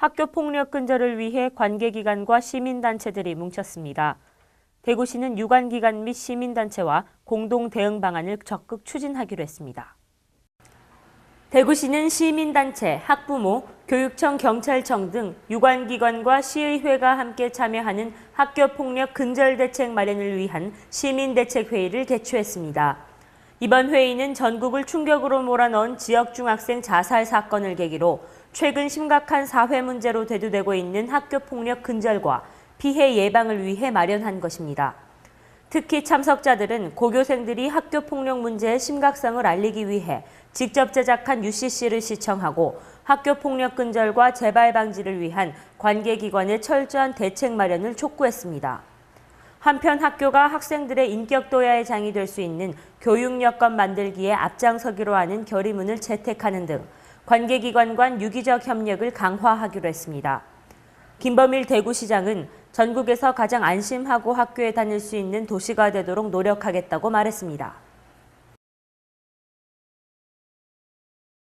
학교 폭력 근절을 위해 관계기관과 시민단체들이 뭉쳤습니다. 대구시는 유관기관 및 시민단체와 공동 대응 방안을 적극 추진하기로 했습니다. 대구시는 시민단체, 학부모, 교육청, 경찰청 등 유관기관과 시의회가 함께 참여하는 학교폭력 근절 대책 마련을 위한 시민대책회의를 개최했습니다. 이번 회의는 전국을 충격으로 몰아넣은 지역 중학생 자살 사건을 계기로 최근 심각한 사회 문제로 대두되고 있는 학교 폭력 근절과 피해 예방을 위해 마련한 것입니다. 특히 참석자들은 고교생들이 학교 폭력 문제의 심각성을 알리기 위해 직접 제작한 UCC를 시청하고 학교 폭력 근절과 재발 방지를 위한 관계기관의 철저한 대책 마련을 촉구했습니다. 한편 학교가 학생들의 인격 도야의 장이 될 수 있는 교육 여건 만들기에 앞장서기로 하는 결의문을 채택하는 등 관계기관 간 유기적 협력을 강화하기로 했습니다. 김범일 대구시장은 전국에서 가장 안심하고 학교에 다닐 수 있는 도시가 되도록 노력하겠다고 말했습니다.